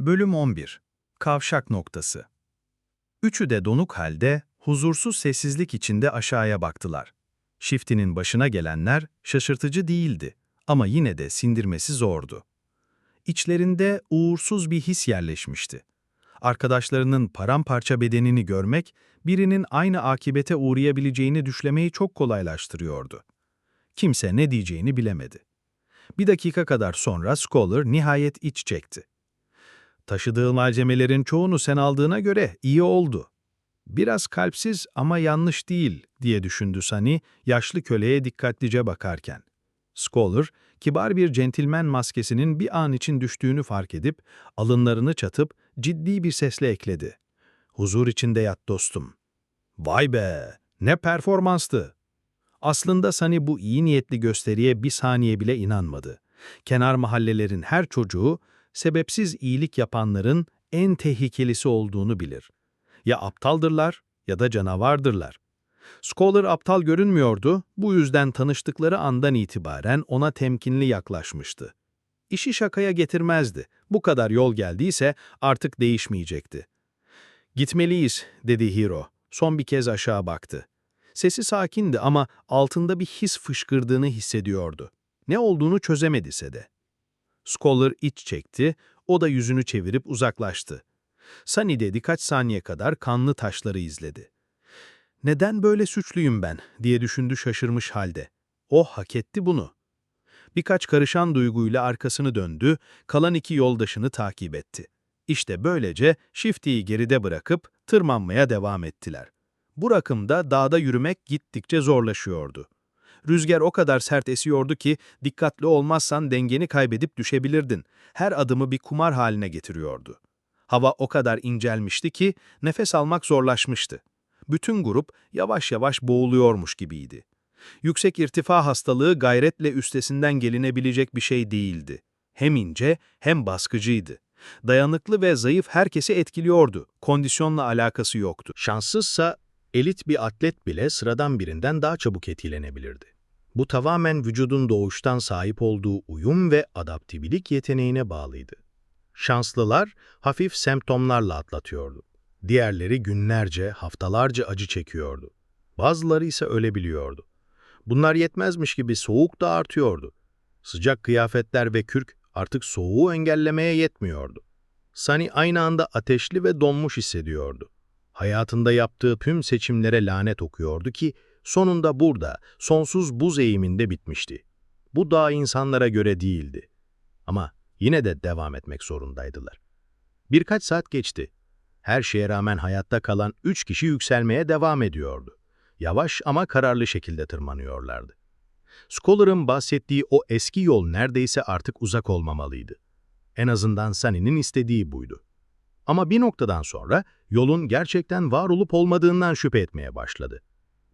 Bölüm 11 Kavşak Noktası Üçü de donuk halde, huzursuz sessizlik içinde aşağıya baktılar. Shifty'nin başına gelenler şaşırtıcı değildi ama yine de sindirmesi zordu. İçlerinde uğursuz bir his yerleşmişti. Arkadaşlarının paramparça bedenini görmek, birinin aynı akibete uğrayabileceğini düşlemeyi çok kolaylaştırıyordu. Kimse ne diyeceğini bilemedi. Bir dakika kadar sonra Scholar nihayet iç çekti. Taşıdığı malzemelerin çoğunu sen aldığına göre iyi oldu. Biraz kalpsiz ama yanlış değil diye düşündü Sunny, yaşlı köleye dikkatlice bakarken. Scholar, kibar bir centilmen maskesinin bir an için düştüğünü fark edip, alınlarını çatıp ciddi bir sesle ekledi. Huzur içinde yat dostum. Vay be, ne performanstı. Aslında Sunny bu iyi niyetli gösteriye bir saniye bile inanmadı. Kenar mahallelerin her çocuğu, sebepsiz iyilik yapanların en tehlikelisi olduğunu bilir. Ya aptaldırlar ya da canavardırlar. Scholar aptal görünmüyordu, bu yüzden tanıştıkları andan itibaren ona temkinli yaklaşmıştı. İşi şakaya getirmezdi. Bu kadar yol geldiyse artık değişmeyecekti. Gitmeliyiz, dedi Hiro. Son bir kez aşağı baktı. Sesi sakindi ama altında bir his fışkırdığını hissediyordu. Ne olduğunu çözemedise de. Scholar iç çekti, o da yüzünü çevirip uzaklaştı. Sunny birkaç saniye kadar kanlı taşları izledi. Neden böyle suçluyum ben diye düşündü şaşırmış halde. O hak etti bunu. Birkaç karışan duyguyla arkasını döndü, kalan iki yoldaşını takip etti. İşte böylece Shifty'yi geride bırakıp tırmanmaya devam ettiler. Bu rakımda dağda yürümek gittikçe zorlaşıyordu. Rüzgar o kadar sert esiyordu ki dikkatli olmazsan dengeni kaybedip düşebilirdin. Her adımı bir kumar haline getiriyordu. Hava o kadar incelmişti ki nefes almak zorlaşmıştı. Bütün grup yavaş yavaş boğuluyormuş gibiydi. Yüksek irtifa hastalığı gayretle üstesinden gelinebilecek bir şey değildi. Hem ince hem baskıcıydı. Dayanıklı ve zayıf herkesi etkiliyordu. Kondisyonla alakası yoktu. Şanssızsa elit bir atlet bile sıradan birinden daha çabuk etkilenebilirdi. Bu tamamen vücudun doğuştan sahip olduğu uyum ve adaptibilik yeteneğine bağlıydı. Şanslılar hafif semptomlarla atlatıyordu. Diğerleri günlerce, haftalarca acı çekiyordu. Bazıları ise ölebiliyordu. Bunlar yetmezmiş gibi soğuk da artıyordu. Sıcak kıyafetler ve kürk artık soğuğu engellemeye yetmiyordu. Sunny aynı anda ateşli ve donmuş hissediyordu. Hayatında yaptığı tüm seçimlere lanet okuyordu ki sonunda burada, sonsuz buz eğiminde bitmişti. Bu dağ insanlara göre değildi. Ama yine de devam etmek zorundaydılar. Birkaç saat geçti. Her şeye rağmen hayatta kalan üç kişi yükselmeye devam ediyordu. Yavaş ama kararlı şekilde tırmanıyorlardı. Scholar'ın bahsettiği o eski yol neredeyse artık uzak olmamalıydı. En azından Sunny'nin istediği buydu. Ama bir noktadan sonra yolun gerçekten var olup olmadığından şüphe etmeye başladı.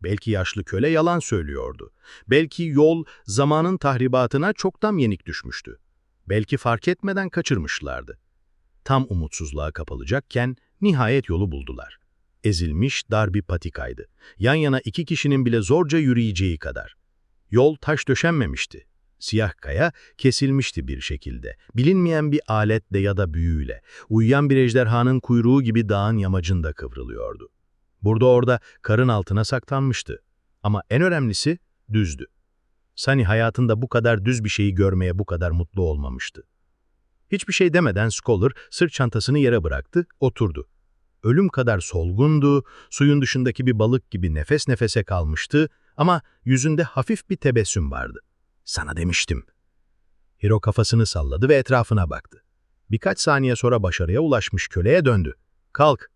Belki yaşlı köle yalan söylüyordu. Belki yol zamanın tahribatına çoktan yenik düşmüştü. Belki fark etmeden kaçırmışlardı. Tam umutsuzluğa kapılacakken nihayet yolu buldular. Ezilmiş dar bir patikaydı. Yan yana iki kişinin bile zorca yürüyeceği kadar. Yol taş döşenmemişti. Siyah kaya kesilmişti bir şekilde. Bilinmeyen bir aletle ya da büyüyle. Uyuyan bir ejderhanın kuyruğu gibi dağın yamacında kıvrılıyordu. Burada orada karın altına saklanmıştı. Ama en önemlisi düzdü. Sunny hayatında bu kadar düz bir şeyi görmeye bu kadar mutlu olmamıştı. Hiçbir şey demeden Scholar sırt çantasını yere bıraktı, oturdu. Ölüm kadar solgundu, suyun dışındaki bir balık gibi nefes nefese kalmıştı ama yüzünde hafif bir tebessüm vardı. Sana demiştim. Hiro kafasını salladı ve etrafına baktı. Birkaç saniye sonra başarıya ulaşmış köleye döndü. Kalk,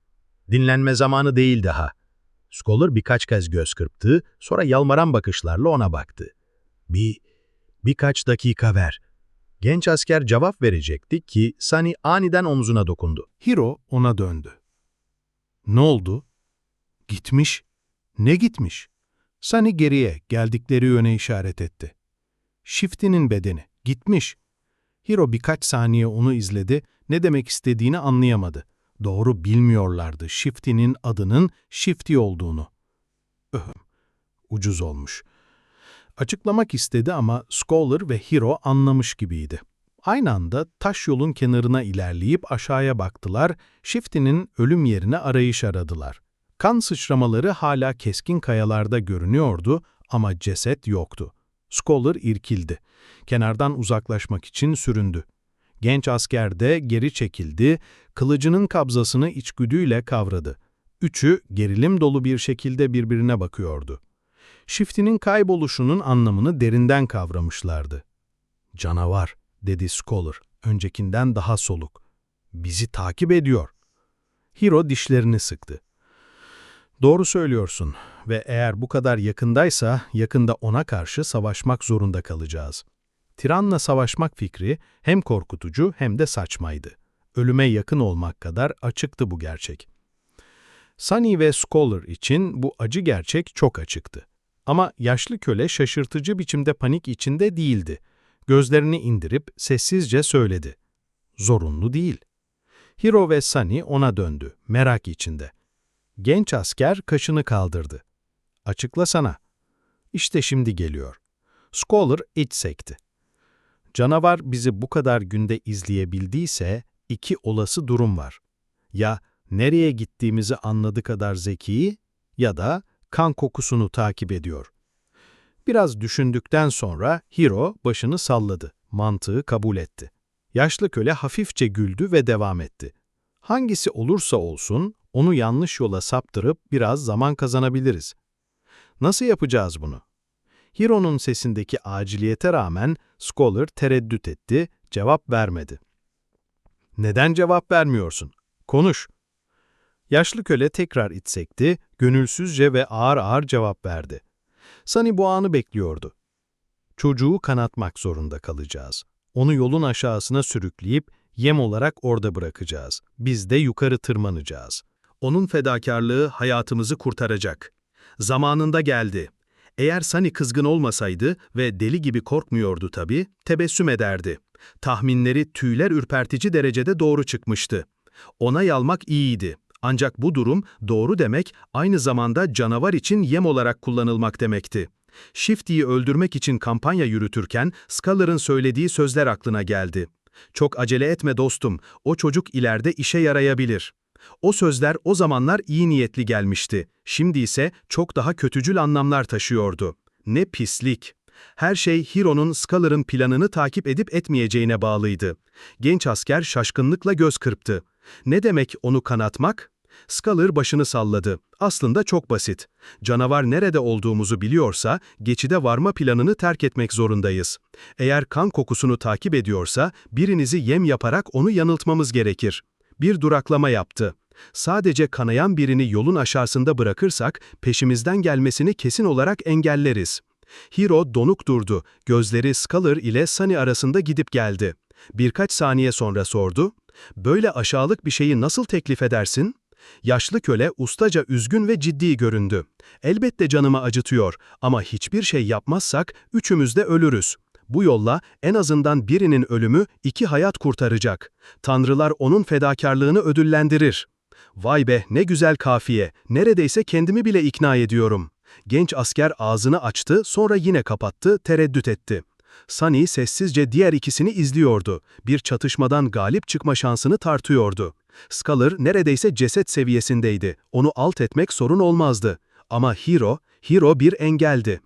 dinlenme zamanı değil daha. Scholar birkaç kez göz kırptı, sonra yalmaran bakışlarla ona baktı. Bir, birkaç dakika ver. Genç asker cevap verecekti ki Sunny aniden omzuna dokundu. Hiro ona döndü. Ne oldu? Gitmiş. Ne gitmiş? Sunny geriye, geldikleri yöne işaret etti. Shifty'nin bedeni. Gitmiş. Hiro birkaç saniye onu izledi, ne demek istediğini anlayamadı. Doğru bilmiyorlardı Shifty'nin adının Shifty olduğunu. Öhüm, ucuz olmuş. Açıklamak istedi ama Scholar ve Hiro anlamış gibiydi. Aynı anda taş yolun kenarına ilerleyip aşağıya baktılar, Shifty'nin ölüm yerine arayış aradılar. Kan sıçramaları hala keskin kayalarda görünüyordu ama ceset yoktu. Scholar irkildi. Kenardan uzaklaşmak için süründü. Genç asker de geri çekildi, kılıcının kabzasını içgüdüyle kavradı. Üçü gerilim dolu bir şekilde birbirine bakıyordu. Shifty'nin kayboluşunun anlamını derinden kavramışlardı. Canavar, dedi Scholar, öncekinden daha soluk. Bizi takip ediyor. Hiro dişlerini sıktı. Doğru söylüyorsun ve eğer bu kadar yakındaysa yakında ona karşı savaşmak zorunda kalacağız. Tiranla savaşmak fikri hem korkutucu hem de saçmaydı. Ölüme yakın olmak kadar açıktı bu gerçek. Sunny ve Scholar için bu acı gerçek çok açıktı. Ama yaşlı köle şaşırtıcı biçimde panik içinde değildi. Gözlerini indirip sessizce söyledi. Zorunlu değil. Hiro ve Sunny ona döndü, merak içinde. Genç asker kaşını kaldırdı. Açıklasana. İşte şimdi geliyor. Scholar iç sekti. Canavar bizi bu kadar günde izleyebildiyse iki olası durum var. Ya nereye gittiğimizi anladı kadar zeki ya da kan kokusunu takip ediyor. Biraz düşündükten sonra Hiro başını salladı, mantığı kabul etti. Yaşlı köle hafifçe güldü ve devam etti. Hangisi olursa olsun onu yanlış yola saptırıp biraz zaman kazanabiliriz. Nasıl yapacağız bunu? Hiro'nun sesindeki aciliyete rağmen Scholar tereddüt etti, cevap vermedi. Neden cevap vermiyorsun? Konuş. Yaşlı köle tekrar itsekti, gönülsüzce ve ağır ağır cevap verdi. Sunny bu anı bekliyordu. Çocuğu kanatmak zorunda kalacağız. Onu yolun aşağısına sürükleyip yem olarak orada bırakacağız. Biz de yukarı tırmanacağız. Onun fedakarlığı hayatımızı kurtaracak. Zamanında geldi. Eğer Sunny kızgın olmasaydı ve deli gibi korkmuyordu tabii, tebessüm ederdi. Tahminleri tüyler ürpertici derecede doğru çıkmıştı. Onay almak iyiydi. Ancak bu durum doğru demek aynı zamanda canavar için yem olarak kullanılmak demekti. Shifty'yi öldürmek için kampanya yürütürken Sculler'ın söylediği sözler aklına geldi. Çok acele etme dostum, o çocuk ileride işe yarayabilir. O sözler o zamanlar iyi niyetli gelmişti. Şimdi ise çok daha kötücül anlamlar taşıyordu. Ne pislik. Her şey Hiro'nun Sculler'ın planını takip edip etmeyeceğine bağlıydı. Genç asker şaşkınlıkla göz kırptı. Ne demek onu kanatmak? Sculler başını salladı. Aslında çok basit. Canavar nerede olduğumuzu biliyorsa, geçide varma planını terk etmek zorundayız. Eğer kan kokusunu takip ediyorsa, birinizi yem yaparak onu yanıltmamız gerekir. Bir duraklama yaptı. Sadece kanayan birini yolun aşağısında bırakırsak, peşimizden gelmesini kesin olarak engelleriz. Hiro donuk durdu. Gözleri Sculler ile Sunny arasında gidip geldi. Birkaç saniye sonra sordu. Böyle aşağılık bir şeyi nasıl teklif edersin? Yaşlı köle ustaca üzgün ve ciddi göründü. Elbette canımı acıtıyor ama hiçbir şey yapmazsak üçümüz de ölürüz. Bu yolla en azından birinin ölümü iki hayat kurtaracak. Tanrılar onun fedakarlığını ödüllendirir. Vay be ne güzel kafiye, neredeyse kendimi bile ikna ediyorum. Genç asker ağzını açtı, sonra yine kapattı, tereddüt etti. Sunny sessizce diğer ikisini izliyordu. Bir çatışmadan galip çıkma şansını tartıyordu. Sculler neredeyse ceset seviyesindeydi. Onu alt etmek sorun olmazdı. Ama Hero, Hero bir engeldi.